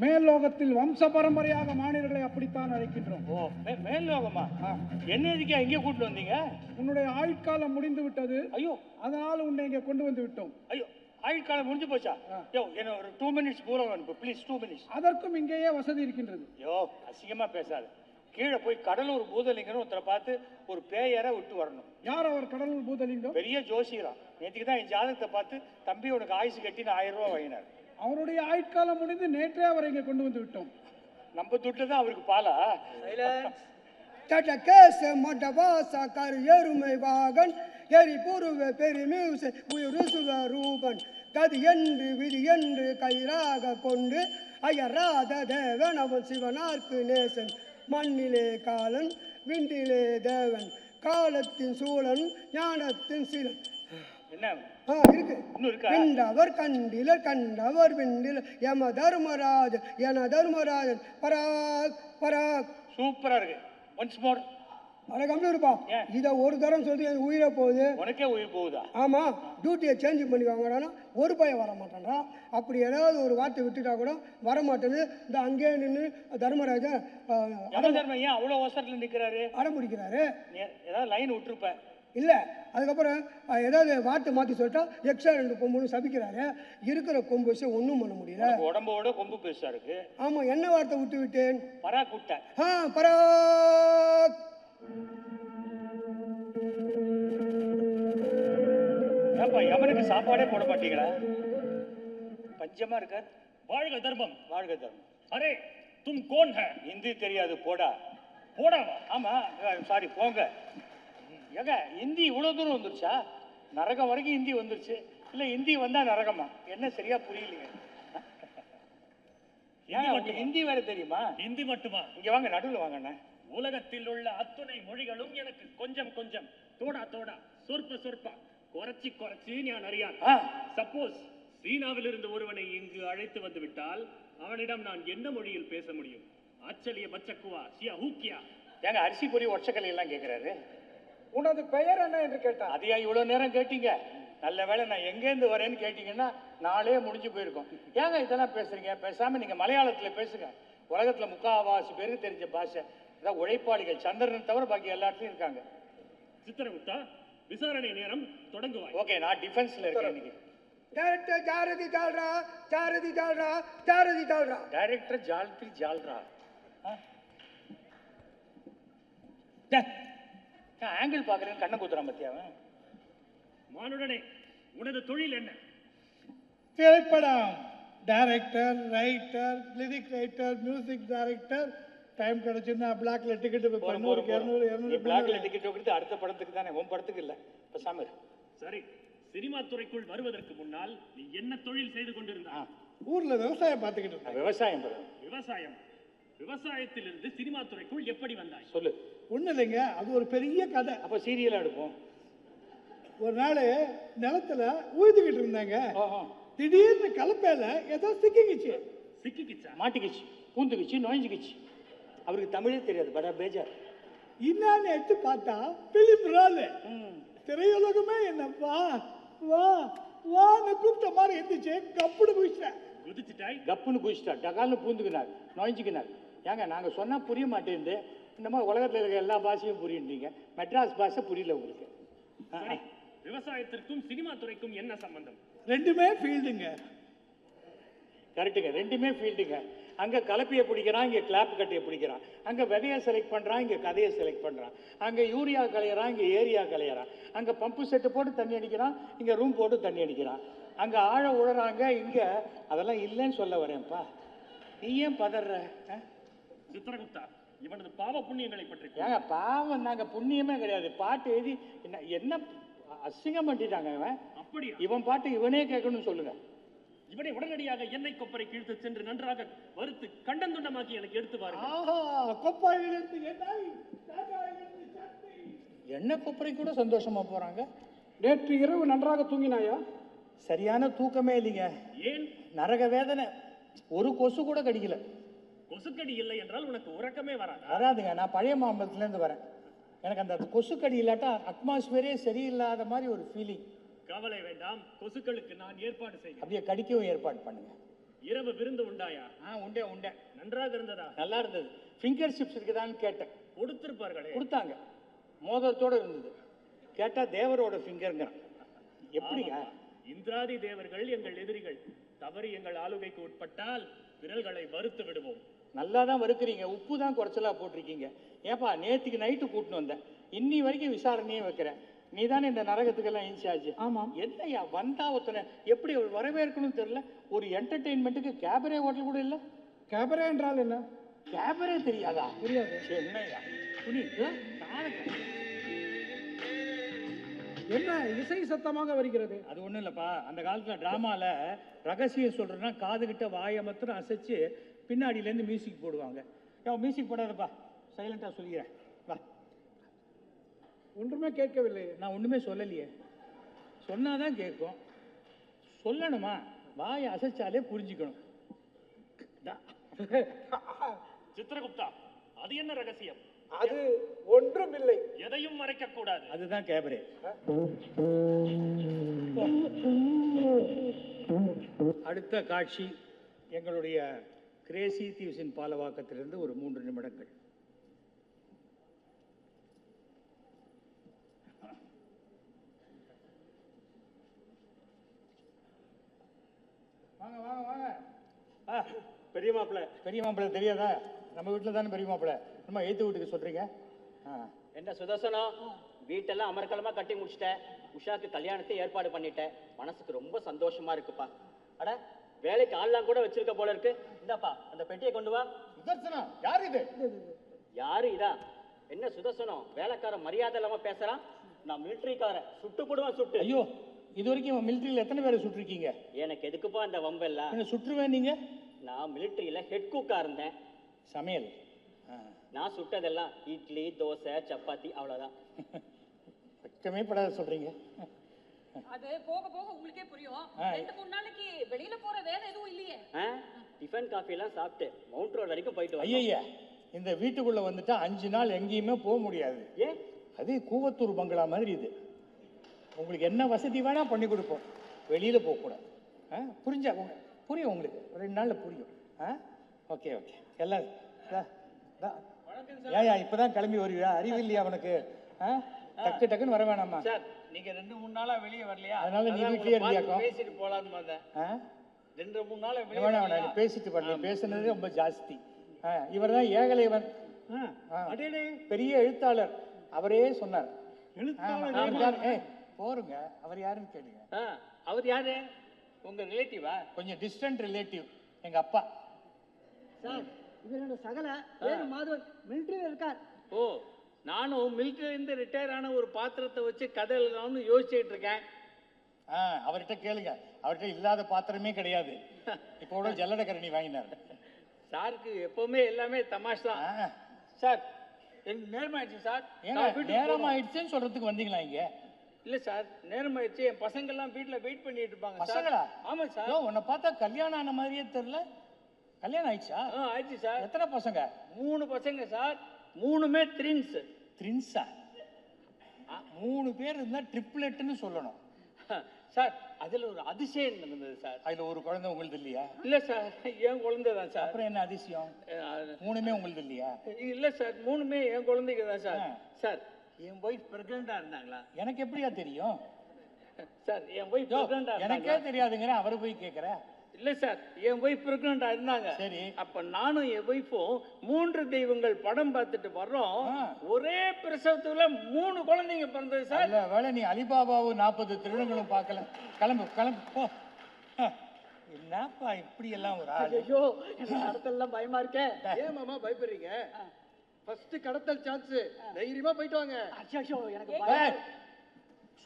மேல்லோகத்தில் வம்ச பரம்பரையாக மாநிலர்களை அப்படித்தான் அழைக்கின்றோம். ஓ மே- மேல் லோகமா ஆம். என்ன எதுக்கா இங்கே கூட்டு வந்தீங்க? உன்னுடைய ஆயுட்காலம் முடிந்து விட்டது. ஐயோ. அதனால் உன்னை இங்கே கொண்டு வந்து விட்டோம். ஐயோ ஆயுட்காலம் முடிஞ்சு போச்சா. யோ என்ன ஒரு டூ மினிட்ஸ் பூரம் அனுப்பு ப்ளீஸ் டூ மினிட்ஸ் அதற்கும் இங்கேயே வசதி இருக்கின்றது. ஐயோ அசிங்கமா பேசாத. கீழே போய் கடலூர் பூதலிங்கன்னு ஒருத்தரை பார்த்து ஒரு பேயரை விட்டு வரணும். யார் அவர் கடலூர் பூதலிங்கம்? பெரிய ஜோசியரா. நேற்றுக்கு தான் என் ஜாதகத்தை பார்த்து தம்பி உனக்கு ஆயுசு கட்டின்னு ஆயிரம் ரூபா வாங்கினார். அவருடைய ஆயுட்காலம் முடிந்து நேற்றே அவரை இங்கே கொண்டு வந்து விட்டோம். நம்ம துட்டு தான் அவருக்கு பாலா? மட்டவாச கரு எருமை வாகன் எரி புருவ பெருமியூச உயிருசுவ ரூபன் கதி என்று விதி என்று கயிறாக கொண்டு அயராத தேவன் அவன் சிவனார்க்கு நேசன். மண்ணிலே காலன் விண்டிலே தேவன். காலத்தின் சூழன் ஞானத்தின் சிலன். கண்டவர் கண்டிலர் கண்டவர் விண்டில யம தர்மராஜன் என தர்மராஜன் பராக் பராக் சூப்பரா இருக்கு. ஒன்ஸ் மோர் அட கம்மி இருப்பா? இதை ஒரு தரம் சொல்லி எனக்கு உயிரை போகுது. உனக்கே உயிர் போகுதா? ஆமா. டியூட்டியை சேஞ்ச் பண்ணிக்குவாங்கடானா ஒரு பையன் வர மாட்டான்டா அப்படி ஏதாவது ஒரு வார்த்தை விட்டுட்டா கூட வர மாட்டேன்னு இந்த அங்கேயே நின்று தர்மராஜன் அவ்வளோ அவசரத்தில் நிற்கிறாரு அடம் பிடிக்கிறாரு ஏதாவது லைன் விட்டுருப்ப. இல்லை. அதுக்கப்புறம் ஏதாவது வார்த்தை மாற்றி சொல்லிட்டா எக்ஸ்ட்ரா ரெண்டு கொம்புன்னு சபிக்கிறாரு. இருக்கிற கொம்பு வச்சு ஒன்றும் பண்ண முடியல. உடம்போட கொம்பு பெருசா இருக்கு. ஆமாம் என்ன வார்த்தை விட்டு விட்டேன்? பரா கூட்ட ஆ பராக். ஏப்பா யமனுக்கு சாப்பாடே போட மாட்டீங்களா? பஞ்சமா இருக்கார். வாழ்க தர்மம். வாழ்க தர்மம். அரே தும் கோன் ஹே ஹிந்தி தெரியாது போடா. போடாவா ஆமா சாரி போங்க. ஏங்க ஹிந்தி இவ்வளோ தூரம் வந்துருச்சா? நரகம் வரைக்கும் ஹிந்தி வந்துருச்சு. இல்லை ஹிந்தி வந்தா நரகமா? என்ன சரியா புரியலைங்க ஏன் ஹிந்தி வேற தெரியுமா? ஹிந்தி மட்டுமா? இங்க வாங்க நடுவில் வாங்கண்ணே உலகத்தில் உள்ள அத்துணை மொழிகளும் எனக்கு கொஞ்சம் கொஞ்சம். தோடா தோடா. சொற்ப சொற்ப. குறைச்சி குறைச்சி நான் அறியான் சப்போஸ் சீனாவிலிருந்து ஒருவனை இங்கு அழைத்து வந்து விட்டால் அவனிடம் நான் என்ன மொழியில் பேச முடியும்? ஆச்சரிய பச்சக்குவா சியா ஹூக்கியா? ஏங்க அரிசி பொரி ஒற்சக்கலை எல்லாம் கேட்குறாரு உனது பெயர் என்ன என்று கேட்டார் அதையா இவ்வளோ நேரம் கேட்டீங்க. நல்ல வேளை நான் எங்கேருந்து வரேன்னு கேட்டீங்கன்னா நாளே முடிஞ்சு போயிருக்கும். ஏங்க இதெல்லாம் பேசுறீங்க? பேசாம நீங்க மலையாளத்துல பேசுங்க. உலகத்துல முக்காவாசி பேருக்கு தெரிஞ்ச பாஷை. அதான் உழைப்பாளிகள். சந்திரனை தவிர பாக்கி எல்லா இடத்துலயும் இருக்காங்க. சித்திரகுப்தா விசாரணை நேரம் தொடங்குவாய். ஓகே நான் டிஃபென்ஸ்ல இருக்கேன் இன்னைக்கு. டேரக்டர் ஜாரதி தாழ்றா ஜாரதி தாழ்றா ஜாரதி தாழ்றா டைரக்டர் ஜால்த்ரி ஜால்ரா. ஆங்கிள் பாக்குறேன் கண்ணை குத்துறான் பத்தியா அவன்? மானுடனே உனது தொழில் என்ன? திரைப்படம். Director writer lyric writer music director time கிடைச்சுன்னா பிளாக்ல டிக்கெட் இரநூறு இரநூறு பிளாக்ல டிக்கெட் கொடுத்து அடுத்த படத்துக்கு தானே உன் படத்துக்கு இல்ல. பேசாம இரு. சரி சினிமா துறைக்குள் வருவதற்கு முன்னால் நீ என்ன தொழில் செய்து கொண்டிருந்தாய்? ஊர்ல விவசாயம் பார்த்துக்கிட்டு நான் இருந்தேன். விவசாயம் விவசாயம். விவசாயத்திலிருந்து சினிமா துறைக்குள் எப்படி வந்தாய்? சொல்லு. ஒன்றும் இல்லைங்க. அது ஒரு பெரிய கதை. அப்ப சீரியல் எடுப்போம். ஒரு நாள் நிலத்துல உழுதுகிட்டு இருந்தாங்க. திடீர்னு கலப்பையில ஏதோ சிக்கிக்கிச்சு. சிக்கிக்கிச்சா? மாட்டிக்கிச்சு. பூந்துக்கிச்சு நுழைஞ்சுக்கிச்சு. அவருக்கு தமிழே தெரியாது படா பேஜார். என்னன்னு எடுத்து பார்த்தா பிலிம் ரோல். திரையுலகமே என்ன வா வா வான்னு கூப்பிட்ட மாதிரி இருந்துச்சு. கப்புடு குதிச்சேன் குதிச்சுட்டாய்? கப்புன்னு குதிச்சிட்டா. டகால்னு பூந்துக்கினார் நுழைஞ்சுக்கினார். ஏங்க நாங்கள் சொன்னால் புரிய மாட்டேங்குது. மாதிரி உலகத்தில் இருக்க எல்லா பாஷையும் புரியுன்றீங்க மெட்ராஸ் பாஷை புரியல உங்களுக்கு. விவசாயத்திற்கும் சினிமா துறைக்கும் என்ன சம்பந்தம்? ரெண்டுமே ஃபீல்டுங்க. கரெக்டுங்க ரெண்டுமே ஃபீல்டுங்க. அங்கே கலப்பையை பிடிக்கிறான் இங்கே கிளாப் கட்டையை பிடிக்கிறான். அங்கே விதையை செலக்ட் பண்ணுறான் இங்கே கதையை செலக்ட் பண்ணுறான் அங்கே யூரியா கலையிறான் இங்கே ஏரியா கலையிறான் அங்கே பம்பு செட்டு போட்டு தண்ணி அடிக்கிறான் இங்கே ரூம் போட்டு தண்ணி அடிக்கிறான். அங்கே ஆழ உழறாங்க இங்கே. அதெல்லாம் இல்லைன்னு சொல்ல வரேன்ப்பா. நீ ஏன் பதற? சித்திரகுப்தா. இவனது பாவ புண்ணியங்களை பற்றி. ஏங்க பாவம் நாங்க புண்ணியமே கிடையாது. பாட்டு எழுதி என்ன என்ன அசிங்கம் பண்ணிட்டாங்க இவன். அப்படியா? இவன் பாட்டு இவனே கேட்கணும்னு சொல்லுங்க. இவனை உடனடியாக எண்ணெய் கொப்பரை கீழ்த்து சென்று நன்றாக வறுத்து கண்டந்துண்டமாக்கி எனக்கு எடுத்து சட்னி. எண்ணெய் கொப்பரை கூட சந்தோஷமா போறாங்க. நேற்று இரவு நன்றாக தூங்கினாயா? சரியான தூக்கமே இல்லைங்க. ஏன்? நரக வேதனை. ஒரு கொசு கூட கடிக்கல. கொசுக்கடி இல்லை என்றால் உனக்கு உறக்கமே வராதா? வராதுங்க. நான் பழைய மாம்பலத்துலேருந்து வரேன். எனக்கு அந்த கொசு கடி இல்லாட்டா அட்மாஸ்பியரே சரியில்லாத மாதிரி ஒரு ஃபீலிங் கவலை வேண்டாம். கொசுக்களுக்கு நான் ஏற்பாடு செய்கிறேன். அப்படியே கடிக்கவும் ஏற்பாடு பண்ணுங்க. இரவு விருந்து உண்டாயா? ஆ உண்டே உண்டே. நன்றாக இருந்ததா? நல்லா இருந்தது. ஃபிங்கர் சிப்ஸ் இருக்குதான்னு கேட்டேன். கொடுத்திருப்பார்களே. கொடுத்தாங்க. மோதிரத்தோட இருந்தது. கேட்டா தேவரோட ஃபிங்கருங்கிறான் எப்படிங்க. இந்திராதி தேவர்கள் எங்கள் எதிரிகள். தவறி எங்கள் ஆளுகைக்கு உட்பட்டால் விரல்களை வறுத்து விடுவோம். நல்லா தான் வறுக்கிறீங்க உப்பு தான் குறைச்சலா போட்டிருக்கீங்க. ஏப்பா நேத்துக்கு நைட்டு கூட்டின்னு வந்தேன். இன்னி வரைக்கும் விசாரணையே வைக்கிறேன். நீ தானே இந்த நரகத்துக்கெல்லாம் இன்சார்ஜ் ஆமாம். என்னய்யா வந்தா ஒருத்தனை எப்படி அவள் வரவேற்கணும்னு தெரியல? ஒரு என்டர்டெயின்மெண்ட்டுக்கு கேபரே ஹோட்டல் கூட இல்லை? கேபரே என்றால் என்ன? கேபரே தெரியாதா? தெரியாது. என்னய்யா துணி. என்ன இசை சத்தமாக வருகிறது? அது ஒன்றும் இல்லைப்பா. அந்த காலத்தில் ட்ராமாவில் ரகசியம் சொல்கிறேன்னா காதுகிட்ட வாயை மாத்திரம் அசைச்சு பின்னாடியிலேருந்து மியூசிக் போடுவாங்க. ஏன் மியூசிக் போடாதப்பா. சைலண்ட்டாக சொல்லிக்கிறேன். வா. ஒன்றுமே கேட்கவில்லை. நான் ஒன்றுமே சொல்லலையே. சொன்னாதான் கேட்கும். சொல்லணுமா? வாயை அசைச்சாலே புரிஞ்சுக்கணும். சித்திரகுப்தா அது என்ன ரகசியம்? அது ஒன்றும் இல்லை எதையும் மறைக்க கூடாது அதுதான் கேபரே. அடுத்த காட்சி எங்களுடைய கிரேசி தீவ்ஸின் பாலவாக்கத்திலிருந்து ஒரு மூன்று நிமிடங்கள். வாங்க வாங்க வாங்க. ஆ பெரிய மாப்பிள்ள பெரிய மாப்பிள்ளை தெரியாதா? நம்ம வீட்டில் தானே பெரிய மாப்பிள்ளை நம்ம எய்த்து வீட்டுக்கு சொல்கிறீங்க ஆ. என்ன சுதர்சனம்? வீட்டெல்லாம் அமர்க்கலமா கட்டி முடிச்சிட்டேன் உஷாக்கு கல்யாணத்தை ஏற்பாடு பண்ணிட்டேன் மனசுக்கு ரொம்ப சந்தோஷமா இருக்குப்பா. அட வேலைக்கு ஆள்லாம் கூட வச்சிருக்க போல இருக்கு. இந்தாப்பா அந்த பெட்டியை கொண்டு வா. சுதர்சனா யார் இது? யாரு இதா? என்ன சுதர்சனம்? வேலைக்காரன் மரியாதை இல்லாம பேசுறான்? நான் மிலிட்டரிக்காரன். சுட்டு போடுவேன் சுட்டு. ஐயோ இது வரைக்கும் மிலிட்ரியில் எத்தனை பேரை சுட்டிருக்கீங்க? எனக்கு எதுக்குப்பா இந்த வம்பெல்லாம்? என்ன சுற்றுவேன் நீங்க? நான் மிலிட்டரியில ஹெட் குக்கா இருந்தேன். சமையல். நான் சுட்டதெல்லாம் இட்லி தோசை சப்பாத்தி அவ்வளவுதான். வெட்கமே படாத சொல்றீங்க. அது போக போக உங்களுக்கே புரியும். ரெண்டு மூணு நாளைக்கு வெளியில போற வேலை எதுவும் இல்லையே. ஆ? டிஃபன் காஃபி எல்லாம் சாப்பிட்டு மவுண்ட் ரோட் வரைக்கும் போயிட்டு. ஐயய்யா இந்த வீட்டுக்குள்ள வந்துட்டா அஞ்சு நாள் எங்கேயுமே போக முடியாது. ஏன் அது கூவத்தூர் பங்களா மாதிரி இது. உங்களுக்கு என்ன வசதி வேணா பண்ணி கொடுப்போம். வெளியில போகக்கூடாது. ஆ புரிஞ்சா? புரியும் உங்களுக்கு. ஒரு ரெண்டு நாள்ல புரியும். ஆ? Okay okay. எல்லாம். ஏயா இப்பதான் கிளம்பி வருவியா? அறிவில்லையா அவனுக்கு? ஆ? டக்கு டக்குன்னு வர வேணாமா? சார் நீங்க ரெண்டு மூணு நாளா வெளியே வரலையா? அதனால நீ வீட்லயே இருந்தியாக்கும். பேசிட்டு போலான்னு வந்தேன். ரெண்டு மூணு நாளா வெளியே வேணாம் வேணாம் பேசிட்டு பண்ணி பேசுனது ரொம்ப ஜாஸ்தி. இவர் தான் ஏகலைவன். பெரிய எழுத்தாளர். அவரே சொன்னார். போருங்க. அவர் யாருன்னு கேளுங்க. அவர் யாரு? உங்க ரிலேட்டிவா? கொஞ்சம் டிஸ்டன்ட் ரிலேட்டிவ் எங்க அப்பா. சார் இவரோட சகல பேரு மாதவன். மிலிட்டரியில் இருக்கார். ஓ. நானும் மிலிட்டரில இருந்து ரிட்டையர் ஆன ஒரு பாத்திரத்தை வச்சு கதை எழுதலாம்னு யோசிச்சுட்டு இருக்கேன். ஆ அவர்கிட்ட கேளுங்க. அவர்கிட்ட இல்லாத பாத்திரமே கிடையாது. இப்போ கூட ஜல்லடக்கரணி வாங்கினார். சாருக்கு எப்பவுமே எல்லாமே தமாஷ் தான். சார் எனக்கு நேரம் ஆயிடுச்சு சார் வீட்டுக்கு நேரம். ஆயிடுச்சுன்னு சொல்றதுக்கு வந்தீங்களா இங்க? இல்ல சார் நேரம் ஆயிடுச்சு. என் பசங்க எல்லாம் வீட்டுல வெயிட் பண்ணிட்டு இருப்பாங்க பசங்களா? ஆமா சார். உன்னை பார்த்தா கல்யாணம் ஆன மாதிரியே தெரியல. கல்யாணம் ஆயிடுச்சா? ஆ ஆயிடுச்சு சார். எத்தனை பசங்க? மூணு பசங்க சார். மூணுமே த்ரின்ஸ். ட்ரின்ஸா மூணு பேர் இருந்தா ட்ரிப்ளெட்னு சொல்லணும். சார் அதுல ஒரு அதிசயம் நடந்தது சார். அதுல ஒரு குழந்தை உங்களுது இல்லையா? இல்ல சார். என் குழந்தை தான் சார். அப்புறம் என்ன அதிசயம்? மூணுமே உங்களுது இல்லையா? இல்ல சார். மூணுமே என் குழந்தைங்க தான் சார். சார் என் ஒய்ஃப் பிரெக்னண்டா இருந்தாங்களா? எனக்கு எப்படியா தெரியும்? சார் என் ஒய்ஃப் யோ, பிரெக்னண்டா எனக்கே இருந்தாங்களா? தெரியாதுங்கிற அவரை போய் கேட்குற இல்ல சார் என் ஒய்ஃப் பிரெக்னண்டா இருந்தாங்க. சரி. அப்ப நானும் என் ஒய்ஃபும் மூன்று தெய்வங்கள் படம் பார்த்துட்டு வர்றோம். ஒரே பிரசவத்துல மூணு குழந்தைங்க பிறந்தது சார். நல்ல வேலை நீ அலிபாபாவும் நாற்பது திருடங்களும் பார்க்கல. கிளம்பு கிளம்பு போ. என்னப்பா இப்படி எல்லாம் ஒரு ஆள்? ஐயோ எனக்கு கடத்தல்லாம் பயமா இருக்கே? ஏன் மாமா பயப்படுறீங்க? ஃபர்ஸ்ட் கடத்தல் சான்ஸ் தைரியமா போயிட்டு வாங்க. ஐயோ எனக்கு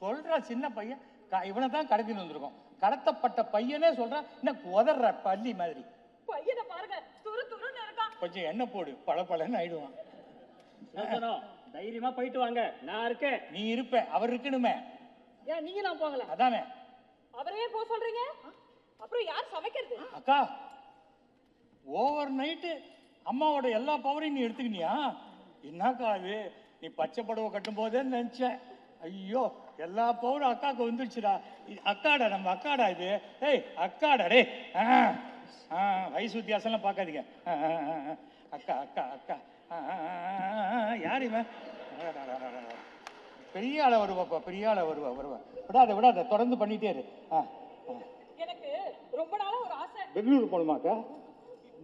சொல்றா சின்ன பையன். இவனை தான் கடத்தின்னு வந்திருக்கோம். கடத்தப்பட்ட பையனே சொல்றான் என்ன உதற பள்ளி மாதிரி. பையனை பாருங்க துரு துருன்னு இருக்கான். கொஞ்சம் எண்ணெய் போடு பல பலன்னு ஆயிடுவான். தைரியமா போயிட்டு வாங்க. நான் இருக்கேன். நீ இருப்ப அவர் இருக்கணுமே. ஏன் நீங்க நான் போகல? அதானே. அவரையே போக சொல்றீங்க? அப்புறம் யார் சமைக்கிறது? அக்கா ஓவர் நைட்டு அம்மாவோட எல்லா பவரையும் நீ எடுத்துக்கினியா? என்னக்கா அது நீ பச்சை புடவை கட்டும் போதே நினைச்சேன். ஐயோ. எல்லா பவரும் அக்காவுக்கு வந்துருச்சுடா அக்காடா நம்ம அக்காடா இது ஏய் அக்காடா டே ஆ ஆ வயசு வித்தியாசம்லாம் பார்க்காதீங்க. அக்கா அக்கா அக்கா யார் இவன். பெரிய ஆளை வருவாப்பா பெரிய ஆளை வருவா வருவா விடாத விடாத தொடர்ந்து பண்ணிட்டே இரு ஆ. எனக்கு ரொம்ப நாளா ஒரு ஆசை பெங்களூர் போகணுமாக்கா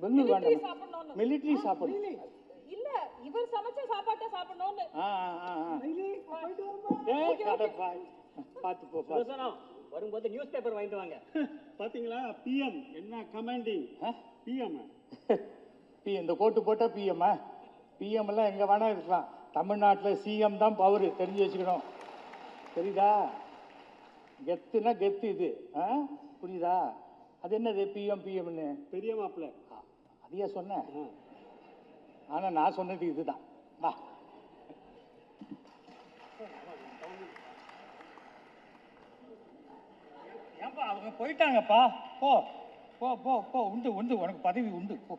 பெங்களூர் வேண்டாம். மிலிட்ரி சாப்பிடணும் இல்ல இவர் சமைச்ச சாப்பாட்டை சாப்பிடணும்னு பார்த்து போ வரும்போது நியூஸ் பேப்பர் வாங்கிட்டு வாங்க. பாத்தீங்களா? பிஎம் என்ன கமாண்டிங் பிஎம் பி இந்த கோட்டு போட்டால் பிஎம்மா பிஎம் எல்லாம் எங்கே வேணா இருக்கலாம். தமிழ்நாட்டில் சிஎம் தான் பவர் தெரிஞ்சு வச்சுக்கணும். தெரியுதா? கெத்துனா கெத்து இது. ஆ? புரியுதா? அது என்னது பிஎம் பிஎம்னு பெரிய மாப்பிள்ள. அதையா சொன்னேன் ஆனால் நான் சொன்னது இதுதான். வா. அவங்க போயிட்டாங்கப்பா. போ போ போ போ உண்டு உண்டு. உனக்கு பதவி உண்டு. போ.